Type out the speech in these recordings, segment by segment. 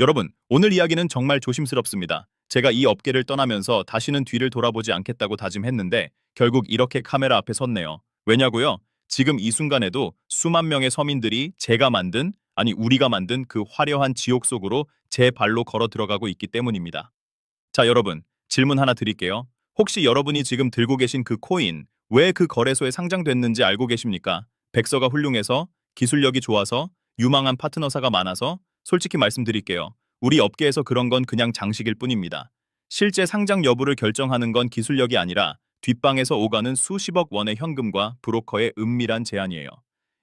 여러분, 오늘 이야기는 정말 조심스럽습니다. 제가 이 업계를 떠나면서 다시는 뒤를 돌아보지 않겠다고 다짐했는데 결국 이렇게 카메라 앞에 섰네요. 왜냐고요? 지금 이 순간에도 수만 명의 서민들이 제가 만든, 아니 우리가 만든 그 화려한 지옥 속으로 제 발로 걸어 들어가고 있기 때문입니다. 자, 여러분, 질문 하나 드릴게요. 혹시 여러분이 지금 들고 계신 그 코인, 왜 그 거래소에 상장됐는지 알고 계십니까? 백서가 훌륭해서, 기술력이 좋아서, 유망한 파트너사가 많아서, 솔직히 말씀드릴게요. 우리 업계에서 그런 건 그냥 장식일 뿐입니다. 실제 상장 여부를 결정하는 건 기술력이 아니라 뒷방에서 오가는 수십억 원의 현금과 브로커의 은밀한 제안이에요.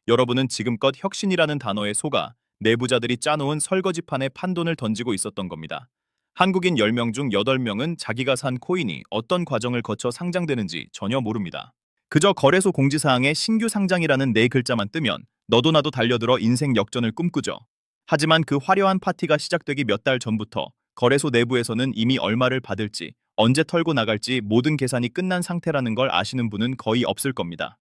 여러분은 지금껏 혁신이라는 단어에 속아 내부자들이 짜놓은 설거지판에 판돈을 던지고 있었던 겁니다. 한국인 10명 중 8명은 자기가 산 코인이 어떤 과정을 거쳐 상장되는지 전혀 모릅니다. 그저 거래소 공지사항에 신규 상장이라는 네 글자만 뜨면 너도 나도 달려들어 인생 역전을 꿈꾸죠. 하지만 그 화려한 파티가 시작되기 몇 달 전부터 거래소 내부에서는 이미 얼마를 받을지, 언제 털고 나갈지 모든 계산이 끝난 상태라는 걸 아시는 분은 거의 없을 겁니다.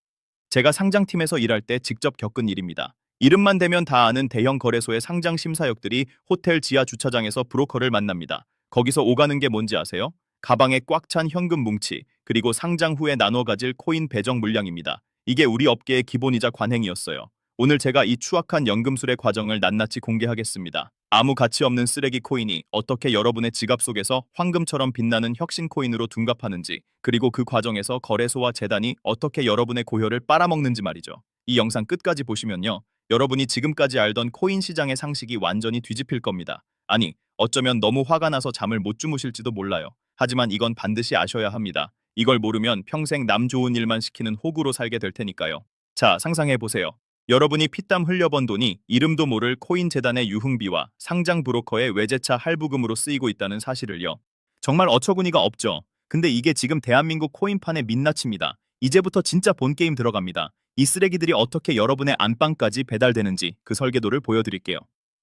제가 상장팀에서 일할 때 직접 겪은 일입니다. 이름만 대면 다 아는 대형 거래소의 상장 심사역들이 호텔 지하 주차장에서 브로커를 만납니다. 거기서 오가는 게 뭔지 아세요? 가방에 꽉 찬 현금 뭉치, 그리고 상장 후에 나눠 가질 코인 배정 물량입니다. 이게 우리 업계의 기본이자 관행이었어요. 오늘 제가 이 추악한 연금술의 과정을 낱낱이 공개하겠습니다. 아무 가치 없는 쓰레기 코인이 어떻게 여러분의 지갑 속에서 황금처럼 빛나는 혁신 코인으로 둔갑하는지, 그리고 그 과정에서 거래소와 재단이 어떻게 여러분의 고혈을 빨아먹는지 말이죠. 이 영상 끝까지 보시면요. 여러분이 지금까지 알던 코인 시장의 상식이 완전히 뒤집힐 겁니다. 아니, 어쩌면 너무 화가 나서 잠을 못 주무실지도 몰라요. 하지만 이건 반드시 아셔야 합니다. 이걸 모르면 평생 남 좋은 일만 시키는 호구로 살게 될 테니까요. 자, 상상해 보세요. 여러분이 피땀 흘려번 돈이 이름도 모를 코인 재단의 유흥비와 상장 브로커의 외제차 할부금으로 쓰이고 있다는 사실을요. 정말 어처구니가 없죠. 근데 이게 지금 대한민국 코인판의 민낯입니다. 이제부터 진짜 본 게임 들어갑니다. 이 쓰레기들이 어떻게 여러분의 안방까지 배달되는지 그 설계도를 보여드릴게요.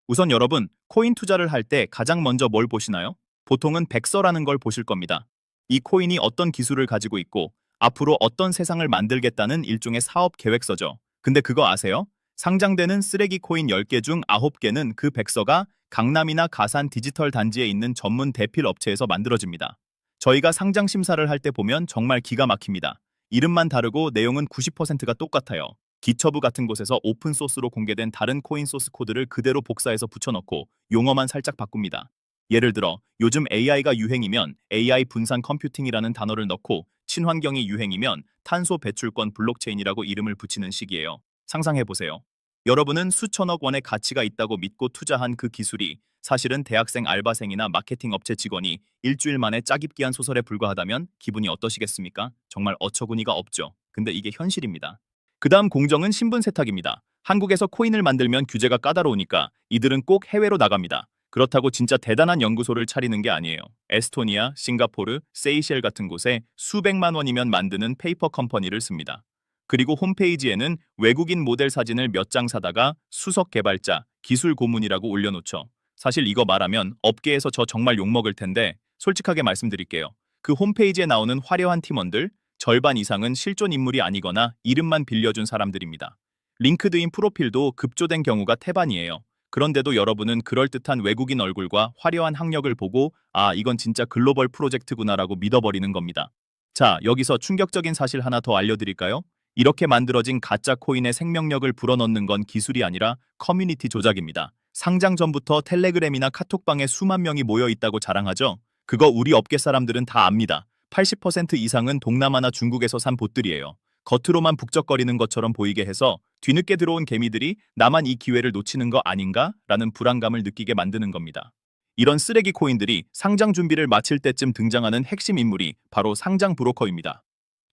우선 여러분, 코인 투자를 할 때 가장 먼저 뭘 보시나요? 보통은 백서라는 걸 보실 겁니다. 이 코인이 어떤 기술을 가지고 있고 앞으로 어떤 세상을 만들겠다는 일종의 사업 계획서죠. 근데 그거 아세요? 상장되는 쓰레기 코인 10개 중 9개는 그 백서가 강남이나 가산 디지털 단지에 있는 전문 대필 업체에서 만들어집니다. 저희가 상장 심사를 할 때 보면 정말 기가 막힙니다. 이름만 다르고 내용은 90%가 똑같아요. 기처부 같은 곳에서 오픈 소스로 공개된 다른 코인 소스 코드를 그대로 복사해서 붙여넣고 용어만 살짝 바꿉니다. 예를 들어 요즘 AI가 유행이면 AI 분산 컴퓨팅이라는 단어를 넣고 친환경이 유행이면 탄소 배출권 블록체인이라고 이름을 붙이는 식이에요. 상상해 보세요. 여러분은 수천억 원의 가치가 있다고 믿고 투자한 그 기술이 사실은 대학생 알바생이나 마케팅 업체 직원이 일주일 만에 짜깁기한 소설에 불과하다면 기분이 어떠시겠습니까? 정말 어처구니가 없죠. 근데 이게 현실입니다. 그 다음 공정은 신분 세탁입니다. 한국에서 코인을 만들면 규제가 까다로우니까 이들은 꼭 해외로 나갑니다. 그렇다고 진짜 대단한 연구소를 차리는 게 아니에요. 에스토니아, 싱가포르, 세이셸 같은 곳에 수백만 원이면 만드는 페이퍼 컴퍼니를 씁니다. 그리고 홈페이지에는 외국인 모델 사진을 몇 장 사다가 수석 개발자, 기술 고문이라고 올려놓죠. 사실 이거 말하면 업계에서 저 정말 욕먹을 텐데 솔직하게 말씀드릴게요. 그 홈페이지에 나오는 화려한 팀원들 절반 이상은 실존 인물이 아니거나 이름만 빌려준 사람들입니다. 링크드인 프로필도 급조된 경우가 태반이에요. 그런데도 여러분은 그럴듯한 외국인 얼굴과 화려한 학력을 보고 아, 이건 진짜 글로벌 프로젝트구나라고 믿어버리는 겁니다. 자, 여기서 충격적인 사실 하나 더 알려드릴까요? 이렇게 만들어진 가짜 코인의 생명력을 불어넣는 건 기술이 아니라 커뮤니티 조작입니다. 상장 전부터 텔레그램이나 카톡방에 수만 명이 모여 있다고 자랑하죠? 그거 우리 업계 사람들은 다 압니다. 80% 이상은 동남아나 중국에서 산 봇들이에요. 겉으로만 북적거리는 것처럼 보이게 해서 뒤늦게 들어온 개미들이 나만 이 기회를 놓치는 거 아닌가? 라는 불안감을 느끼게 만드는 겁니다. 이런 쓰레기 코인들이 상장 준비를 마칠 때쯤 등장하는 핵심 인물이 바로 상장 브로커입니다.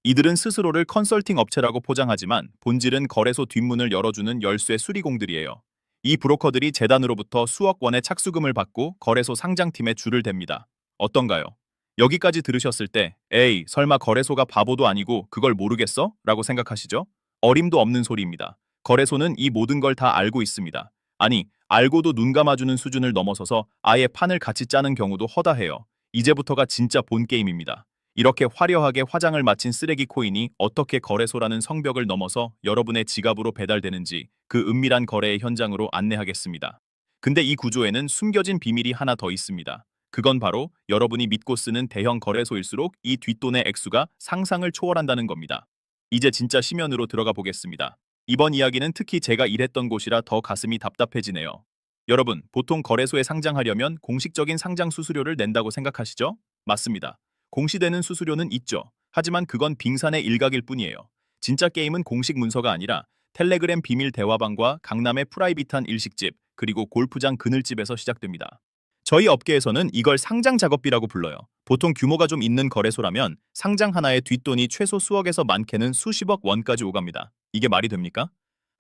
이들은 스스로를 컨설팅 업체라고 포장하지만 본질은 거래소 뒷문을 열어주는 열쇠 수리공들이에요. 이 브로커들이 재단으로부터 수억 원의 착수금을 받고 거래소 상장팀에 줄을 댑니다. 어떤가요? 여기까지 들으셨을 때 에이 설마 거래소가 바보도 아니고 그걸 모르겠어? 라고 생각하시죠? 어림도 없는 소리입니다. 거래소는 이 모든 걸 다 알고 있습니다. 아니 알고도 눈 감아주는 수준을 넘어서서 아예 판을 같이 짜는 경우도 허다해요. 이제부터가 진짜 본 게임입니다. 이렇게 화려하게 화장을 마친 쓰레기 코인이 어떻게 거래소라는 성벽을 넘어서 여러분의 지갑으로 배달되는지 그 은밀한 거래의 현장으로 안내하겠습니다. 근데 이 구조에는 숨겨진 비밀이 하나 더 있습니다. 그건 바로 여러분이 믿고 쓰는 대형 거래소일수록 이 뒷돈의 액수가 상상을 초월한다는 겁니다. 이제 진짜 심연으로 들어가 보겠습니다. 이번 이야기는 특히 제가 일했던 곳이라 더 가슴이 답답해지네요. 여러분, 보통 거래소에 상장하려면 공식적인 상장 수수료를 낸다고 생각하시죠? 맞습니다. 공시되는 수수료는 있죠. 하지만 그건 빙산의 일각일 뿐이에요. 진짜 게임은 공식 문서가 아니라 텔레그램 비밀 대화방과 강남의 프라이빗한 일식집, 그리고 골프장 그늘집에서 시작됩니다. 저희 업계에서는 이걸 상장 작업비라고 불러요. 보통 규모가 좀 있는 거래소라면 상장 하나의 뒷돈이 최소 수억에서 많게는 수십억 원까지 오갑니다. 이게 말이 됩니까?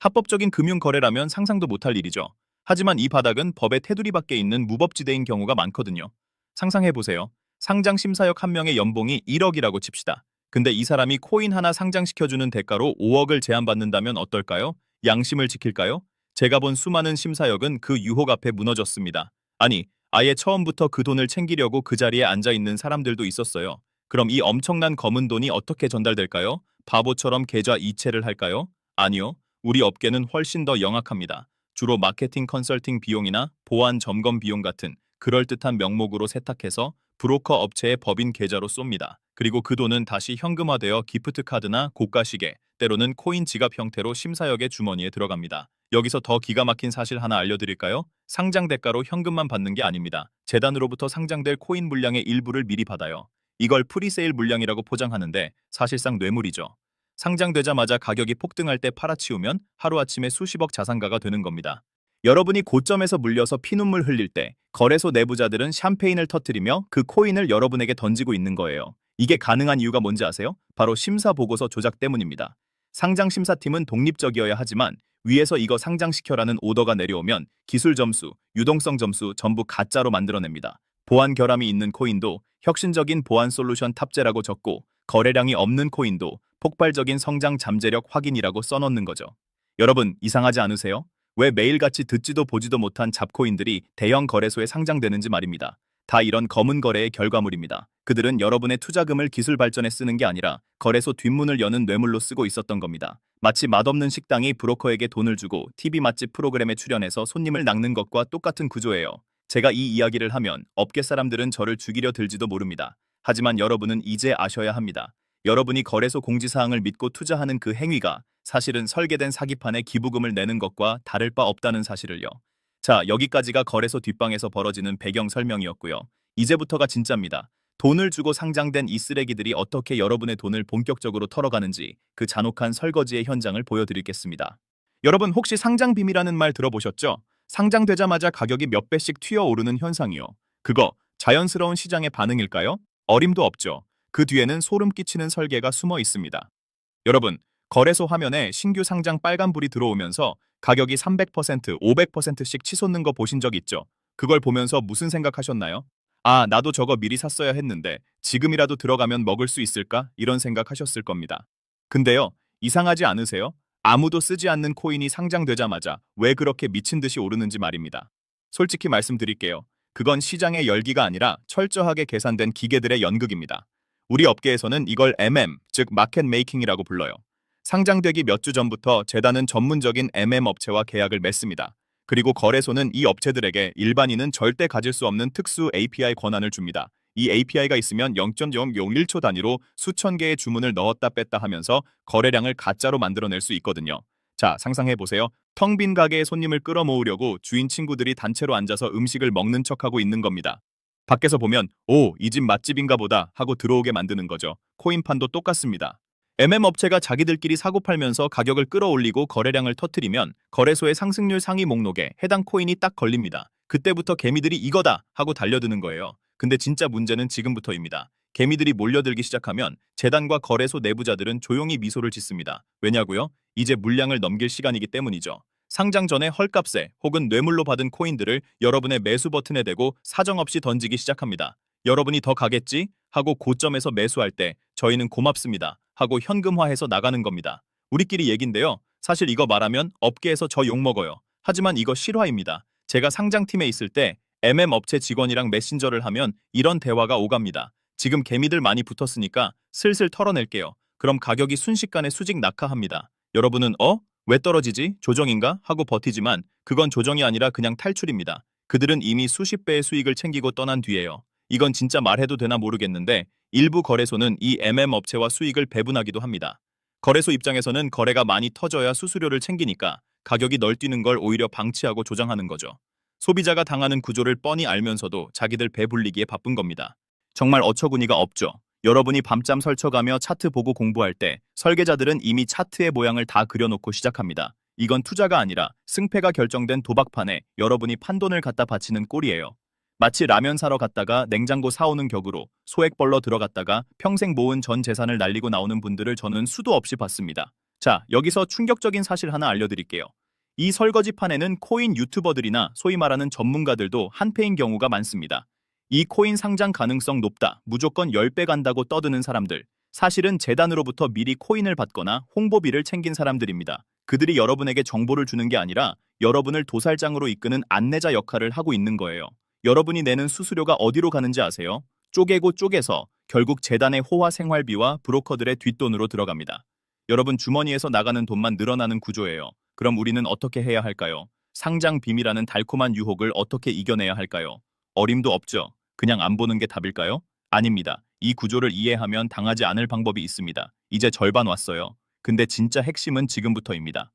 합법적인 금융 거래라면 상상도 못할 일이죠. 하지만 이 바닥은 법의 테두리 밖에 있는 무법지대인 경우가 많거든요. 상상해보세요. 상장 심사역 한 명의 연봉이 1억이라고 칩시다. 근데 이 사람이 코인 하나 상장시켜주는 대가로 5억을 제한받는다면 어떨까요? 양심을 지킬까요? 제가 본 수많은 심사역은 그 유혹 앞에 무너졌습니다. 아니, 아예 처음부터 그 돈을 챙기려고 그 자리에 앉아 있는 사람들도 있었어요. 그럼 이 엄청난 검은 돈이 어떻게 전달될까요? 바보처럼 계좌 이체를 할까요? 아니요. 우리 업계는 훨씬 더 영악합니다. 주로 마케팅 컨설팅 비용이나 보안 점검 비용 같은 그럴듯한 명목으로 세탁해서 브로커 업체의 법인 계좌로 쏩니다. 그리고 그 돈은 다시 현금화되어 기프트 카드나 고가 시계, 때로는 코인 지갑 형태로 심사역의 주머니에 들어갑니다. 여기서 더 기가 막힌 사실 하나 알려드릴까요? 상장 대가로 현금만 받는 게 아닙니다. 재단으로부터 상장될 코인 물량의 일부를 미리 받아요. 이걸 프리세일 물량이라고 포장하는데 사실상 뇌물이죠. 상장되자마자 가격이 폭등할 때 팔아치우면 하루아침에 수십억 자산가가 되는 겁니다. 여러분이 고점에서 물려서 피눈물 흘릴 때 거래소 내부자들은 샴페인을 터뜨리며 그 코인을 여러분에게 던지고 있는 거예요. 이게 가능한 이유가 뭔지 아세요? 바로 심사 보고서 조작 때문입니다. 상장 심사팀은 독립적이어야 하지만 위에서 이거 상장시켜라는 오더가 내려오면 기술 점수, 유동성 점수 전부 가짜로 만들어냅니다. 보안 결함이 있는 코인도 혁신적인 보안 솔루션 탑재라고 적고 거래량이 없는 코인도 폭발적인 성장 잠재력 확인이라고 써놓는 거죠. 여러분 이상하지 않으세요? 왜 매일같이 듣지도 보지도 못한 잡코인들이 대형 거래소에 상장되는지 말입니다. 다 이런 검은 거래의 결과물입니다. 그들은 여러분의 투자금을 기술 발전에 쓰는 게 아니라 거래소 뒷문을 여는 뇌물로 쓰고 있었던 겁니다. 마치 맛없는 식당이 브로커에게 돈을 주고 TV 맛집 프로그램에 출연해서 손님을 낚는 것과 똑같은 구조예요. 제가 이 이야기를 하면 업계 사람들은 저를 죽이려 들지도 모릅니다. 하지만 여러분은 이제 아셔야 합니다. 여러분이 거래소 공지사항을 믿고 투자하는 그 행위가 사실은 설계된 사기판에 기부금을 내는 것과 다를 바 없다는 사실을요. 자, 여기까지가 거래소 뒷방에서 벌어지는 배경 설명이었고요. 이제부터가 진짜입니다. 돈을 주고 상장된 이 쓰레기들이 어떻게 여러분의 돈을 본격적으로 털어가는지 그 잔혹한 설거지의 현장을 보여드리겠습니다. 여러분 혹시 상장 빔이라는 말 들어보셨죠? 상장되자마자 가격이 몇 배씩 튀어오르는 현상이요. 그거 자연스러운 시장의 반응일까요? 어림도 없죠. 그 뒤에는 소름 끼치는 설계가 숨어 있습니다. 여러분, 거래소 화면에 신규 상장 빨간불이 들어오면서 가격이 300%, 500%씩 치솟는 거 보신 적 있죠? 그걸 보면서 무슨 생각하셨나요? 아, 나도 저거 미리 샀어야 했는데 지금이라도 들어가면 먹을 수 있을까? 이런 생각하셨을 겁니다. 근데요, 이상하지 않으세요? 아무도 쓰지 않는 코인이 상장되자마자 왜 그렇게 미친 듯이 오르는지 말입니다. 솔직히 말씀드릴게요. 그건 시장의 열기가 아니라 철저하게 계산된 기계들의 연극입니다. 우리 업계에서는 이걸 MM, 즉 마켓 메이킹이라고 불러요. 상장되기 몇 주 전부터 재단은 전문적인 MM 업체와 계약을 맺습니다. 그리고 거래소는 이 업체들에게 일반인은 절대 가질 수 없는 특수 API 권한을 줍니다. 이 API가 있으면 0.001초 단위로 수천 개의 주문을 넣었다 뺐다 하면서 거래량을 가짜로 만들어낼 수 있거든요. 자, 상상해보세요. 텅 빈 가게에 손님을 끌어모으려고 주인 친구들이 단체로 앉아서 음식을 먹는 척하고 있는 겁니다. 밖에서 보면 오, 이 집 맛집인가 보다 하고 들어오게 만드는 거죠. 코인판도 똑같습니다. MM 업체가 자기들끼리 사고 팔면서 가격을 끌어올리고 거래량을 터트리면 거래소의 상승률 상위 목록에 해당 코인이 딱 걸립니다. 그때부터 개미들이 이거다 하고 달려드는 거예요. 근데 진짜 문제는 지금부터입니다. 개미들이 몰려들기 시작하면 재단과 거래소 내부자들은 조용히 미소를 짓습니다. 왜냐고요? 이제 물량을 넘길 시간이기 때문이죠. 상장 전에 헐값에 혹은 뇌물로 받은 코인들을 여러분의 매수 버튼에 대고 사정없이 던지기 시작합니다. 여러분이 더 가겠지? 하고 고점에서 매수할 때 저희는 고맙습니다. 하고 현금화해서 나가는 겁니다. 우리끼리 얘긴데요. 사실 이거 말하면 업계에서 저 욕먹어요. 하지만 이거 실화입니다. 제가 상장팀에 있을 때 MM 업체 직원이랑 메신저를 하면 이런 대화가 오갑니다. 지금 개미들 많이 붙었으니까 슬슬 털어낼게요. 그럼 가격이 순식간에 수직 낙하합니다. 여러분은 어? 왜 떨어지지? 조정인가? 하고 버티지만 그건 조정이 아니라 그냥 탈출입니다. 그들은 이미 수십 배의 수익을 챙기고 떠난 뒤에요. 이건 진짜 말해도 되나 모르겠는데 일부 거래소는 이 MM 업체와 수익을 배분하기도 합니다. 거래소 입장에서는 거래가 많이 터져야 수수료를 챙기니까 가격이 널뛰는 걸 오히려 방치하고 조장하는 거죠. 소비자가 당하는 구조를 뻔히 알면서도 자기들 배불리기에 바쁜 겁니다. 정말 어처구니가 없죠. 여러분이 밤잠 설쳐가며 차트 보고 공부할 때 설계자들은 이미 차트의 모양을 다 그려놓고 시작합니다. 이건 투자가 아니라 승패가 결정된 도박판에 여러분이 판돈을 갖다 바치는 꼴이에요. 마치 라면 사러 갔다가 냉장고 사오는 격으로 소액 벌러 들어갔다가 평생 모은 전 재산을 날리고 나오는 분들을 저는 수도 없이 봤습니다. 자, 여기서 충격적인 사실 하나 알려드릴게요. 이 설거지판에는 코인 유튜버들이나 소위 말하는 전문가들도 한패인 경우가 많습니다. 이 코인 상장 가능성 높다, 무조건 10배 간다고 떠드는 사람들. 사실은 재단으로부터 미리 코인을 받거나 홍보비를 챙긴 사람들입니다. 그들이 여러분에게 정보를 주는 게 아니라 여러분을 도살장으로 이끄는 안내자 역할을 하고 있는 거예요. 여러분이 내는 수수료가 어디로 가는지 아세요? 쪼개고 쪼개서 결국 재단의 호화 생활비와 브로커들의 뒷돈으로 들어갑니다. 여러분 주머니에서 나가는 돈만 늘어나는 구조예요. 그럼 우리는 어떻게 해야 할까요? 상장 비밀하는 달콤한 유혹을 어떻게 이겨내야 할까요? 어림도 없죠. 그냥 안 보는 게 답일까요? 아닙니다. 이 구조를 이해하면 당하지 않을 방법이 있습니다. 이제 절반 왔어요. 근데 진짜 핵심은 지금부터입니다.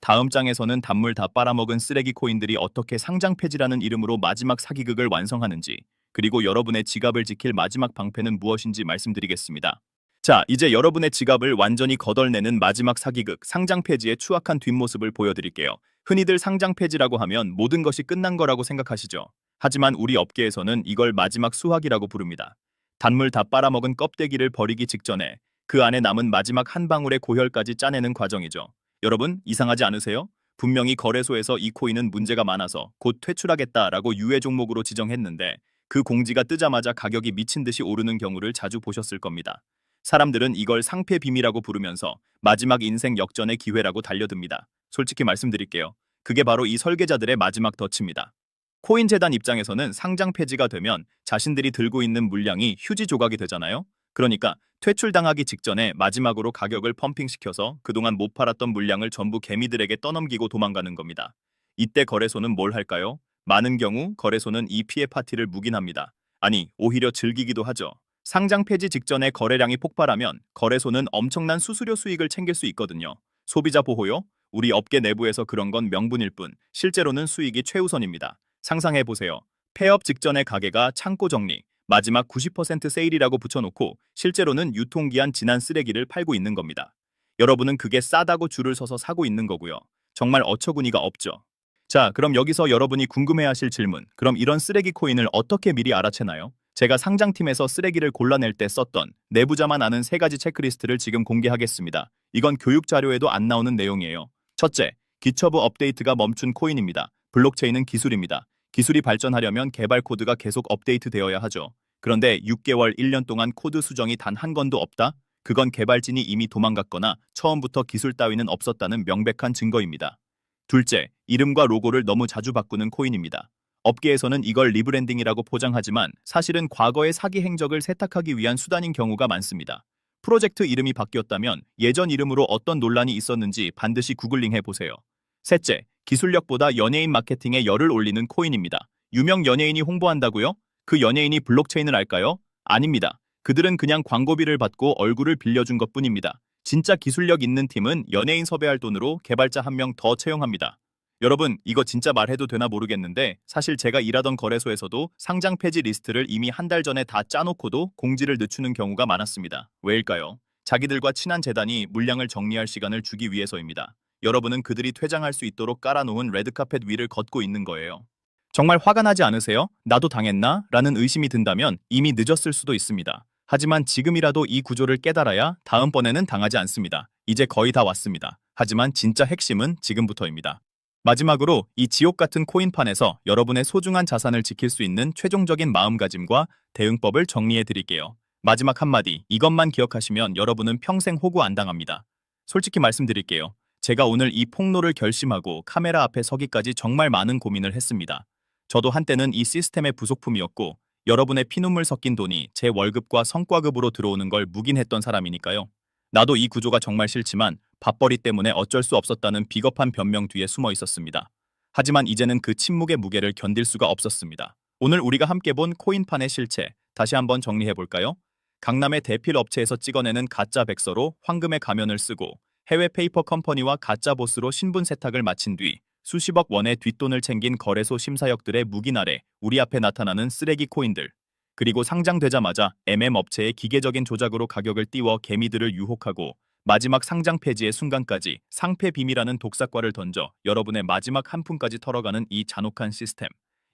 다음 장에서는 단물 다 빨아먹은 쓰레기 코인들이 어떻게 상장 폐지라는 이름으로 마지막 사기극을 완성하는지, 그리고 여러분의 지갑을 지킬 마지막 방패는 무엇인지 말씀드리겠습니다. 자, 이제 여러분의 지갑을 완전히 거덜내는 마지막 사기극, 상장 폐지의 추악한 뒷모습을 보여드릴게요. 흔히들 상장 폐지라고 하면 모든 것이 끝난 거라고 생각하시죠. 하지만 우리 업계에서는 이걸 마지막 수확이라고 부릅니다. 단물 다 빨아먹은 껍데기를 버리기 직전에 그 안에 남은 마지막 한 방울의 고혈까지 짜내는 과정이죠. 여러분 이상하지 않으세요? 분명히 거래소에서 이 코인은 문제가 많아서 곧 퇴출하겠다라고 유해 종목으로 지정했는데 그 공지가 뜨자마자 가격이 미친 듯이 오르는 경우를 자주 보셨을 겁니다. 사람들은 이걸 상패 빔이라고 부르면서 마지막 인생 역전의 기회라고 달려듭니다. 솔직히 말씀드릴게요. 그게 바로 이 설계자들의 마지막 덫입니다. 코인 재단 입장에서는 상장 폐지가 되면 자신들이 들고 있는 물량이 휴지 조각이 되잖아요. 그러니까 퇴출당하기 직전에 마지막으로 가격을 펌핑시켜서 그동안 못 팔았던 물량을 전부 개미들에게 떠넘기고 도망가는 겁니다. 이때 거래소는 뭘 할까요? 많은 경우 거래소는 이 피해 파티를 묵인합니다. 아니, 오히려 즐기기도 하죠. 상장 폐지 직전에 거래량이 폭발하면 거래소는 엄청난 수수료 수익을 챙길 수 있거든요. 소비자 보호요? 우리 업계 내부에서 그런 건 명분일 뿐 실제로는 수익이 최우선입니다. 상상해 보세요. 폐업 직전의 가게가 창고 정리, 마지막 90% 세일이라고 붙여놓고 실제로는 유통기한 지난 쓰레기를 팔고 있는 겁니다. 여러분은 그게 싸다고 줄을 서서 사고 있는 거고요. 정말 어처구니가 없죠. 자, 그럼 여기서 여러분이 궁금해하실 질문. 그럼 이런 쓰레기 코인을 어떻게 미리 알아채나요? 제가 상장팀에서 쓰레기를 골라낼 때 썼던 내부자만 아는 세 가지 체크리스트를 지금 공개하겠습니다. 이건 교육 자료에도 안 나오는 내용이에요. 첫째, 기처브 업데이트가 멈춘 코인입니다. 블록체인은 기술입니다. 기술이 발전하려면 개발 코드가 계속 업데이트되어야 하죠. 그런데 6개월, 1년 동안 코드 수정이 단 한 건도 없다? 그건 개발진이 이미 도망갔거나 처음부터 기술 따위는 없었다는 명백한 증거입니다. 둘째, 이름과 로고를 너무 자주 바꾸는 코인입니다. 업계에서는 이걸 리브랜딩이라고 포장하지만 사실은 과거의 사기 행적을 세탁하기 위한 수단인 경우가 많습니다. 프로젝트 이름이 바뀌었다면 예전 이름으로 어떤 논란이 있었는지 반드시 구글링 해보세요. 셋째, 기술력보다 연예인 마케팅에 열을 올리는 코인입니다. 유명 연예인이 홍보한다고요? 그 연예인이 블록체인을 알까요? 아닙니다. 그들은 그냥 광고비를 받고 얼굴을 빌려준 것 뿐입니다. 진짜 기술력 있는 팀은 연예인 섭외할 돈으로 개발자 한 명 더 채용합니다. 여러분, 이거 진짜 말해도 되나 모르겠는데 사실 제가 일하던 거래소에서도 상장 폐지 리스트를 이미 한 달 전에 다 짜놓고도 공지를 늦추는 경우가 많았습니다. 왜일까요? 자기들과 친한 재단이 물량을 정리할 시간을 주기 위해서입니다. 여러분은 그들이 퇴장할 수 있도록 깔아놓은 레드카펫 위를 걷고 있는 거예요. 정말 화가 나지 않으세요? 나도 당했나? 라는 의심이 든다면 이미 늦었을 수도 있습니다. 하지만 지금이라도 이 구조를 깨달아야 다음번에는 당하지 않습니다. 이제 거의 다 왔습니다. 하지만 진짜 핵심은 지금부터입니다. 마지막으로 이 지옥 같은 코인판에서 여러분의 소중한 자산을 지킬 수 있는 최종적인 마음가짐과 대응법을 정리해 드릴게요. 마지막 한마디, 이것만 기억하시면 여러분은 평생 호구 안 당합니다. 솔직히 말씀드릴게요. 제가 오늘 이 폭로를 결심하고 카메라 앞에 서기까지 정말 많은 고민을 했습니다. 저도 한때는 이 시스템의 부속품이었고 여러분의 피눈물 섞인 돈이 제 월급과 성과급으로 들어오는 걸 묵인했던 사람이니까요. 나도 이 구조가 정말 싫지만 밥벌이 때문에 어쩔 수 없었다는 비겁한 변명 뒤에 숨어 있었습니다. 하지만 이제는 그 침묵의 무게를 견딜 수가 없었습니다. 오늘 우리가 함께 본 코인판의 실체 다시 한번 정리해 볼까요? 강남의 대필 업체에서 찍어내는 가짜 백서로 황금의 가면을 쓰고 해외 페이퍼 컴퍼니와 가짜 보스로 신분 세탁을 마친 뒤 수십억 원의 뒷돈을 챙긴 거래소 심사역들의 무기 아래 우리 앞에 나타나는 쓰레기 코인들 그리고 상장되자마자 MM 업체의 기계적인 조작으로 가격을 띄워 개미들을 유혹하고 마지막 상장 폐지의 순간까지 상패 비밀하는 독사과를 던져 여러분의 마지막 한 푼까지 털어가는 이 잔혹한 시스템.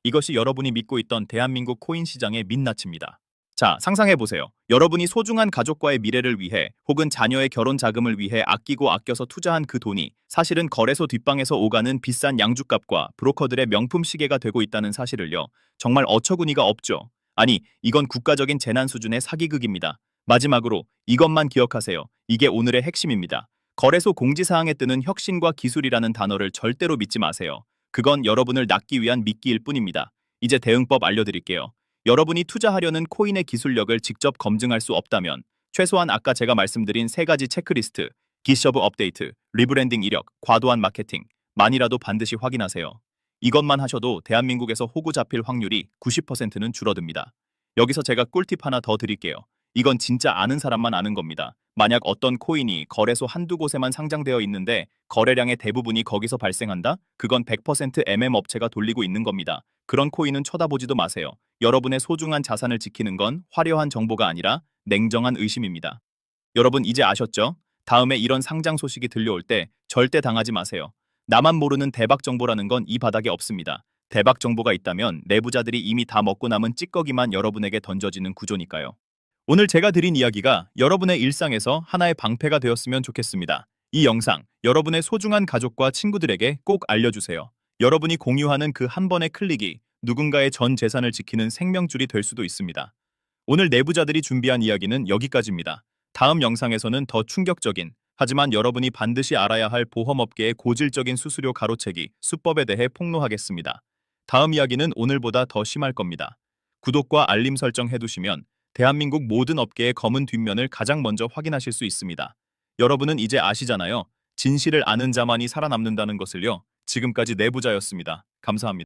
이것이 여러분이 믿고 있던 대한민국 코인 시장의 민낯입니다. 자, 상상해 보세요. 여러분이 소중한 가족과의 미래를 위해 혹은 자녀의 결혼 자금을 위해 아끼고 아껴서 투자한 그 돈이 사실은 거래소 뒷방에서 오가는 비싼 양주값과 브로커들의 명품 시계가 되고 있다는 사실을요. 정말 어처구니가 없죠. 아니, 이건 국가적인 재난 수준의 사기극입니다. 마지막으로 이것만 기억하세요. 이게 오늘의 핵심입니다. 거래소 공지사항에 뜨는 혁신과 기술이라는 단어를 절대로 믿지 마세요. 그건 여러분을 낚기 위한 미끼일 뿐입니다. 이제 대응법 알려드릴게요. 여러분이 투자하려는 코인의 기술력을 직접 검증할 수 없다면 최소한 아까 제가 말씀드린 세 가지 체크리스트, 기셔브 업데이트, 리브랜딩 이력, 과도한 마케팅, 만이라도 반드시 확인하세요. 이것만 하셔도 대한민국에서 호구 잡힐 확률이 90%는 줄어듭니다. 여기서 제가 꿀팁 하나 더 드릴게요. 이건 진짜 아는 사람만 아는 겁니다. 만약 어떤 코인이 거래소 한두 곳에만 상장되어 있는데 거래량의 대부분이 거기서 발생한다? 그건 100% MM 업체가 돌리고 있는 겁니다. 그런 코인은 쳐다보지도 마세요. 여러분의 소중한 자산을 지키는 건 화려한 정보가 아니라 냉정한 의심입니다. 여러분 이제 아셨죠? 다음에 이런 상장 소식이 들려올 때 절대 당하지 마세요. 나만 모르는 대박 정보라는 건 이 바닥에 없습니다. 대박 정보가 있다면 내부자들이 이미 다 먹고 남은 찌꺼기만 여러분에게 던져지는 구조니까요. 오늘 제가 드린 이야기가 여러분의 일상에서 하나의 방패가 되었으면 좋겠습니다. 이 영상 여러분의 소중한 가족과 친구들에게 꼭 알려주세요. 여러분이 공유하는 그 한 번의 클릭이 누군가의 전 재산을 지키는 생명줄이 될 수도 있습니다. 오늘 내부자들이 준비한 이야기는 여기까지입니다. 다음 영상에서는 더 충격적인 하지만 여러분이 반드시 알아야 할 보험업계의 고질적인 수수료 가로채기 수법에 대해 폭로하겠습니다. 다음 이야기는 오늘보다 더 심할 겁니다. 구독과 알림 설정 해두시면 대한민국 모든 업계의 검은 뒷면을 가장 먼저 확인하실 수 있습니다. 여러분은 이제 아시잖아요. 진실을 아는 자만이 살아남는다는 것을요. 지금까지 내부자였습니다. 감사합니다.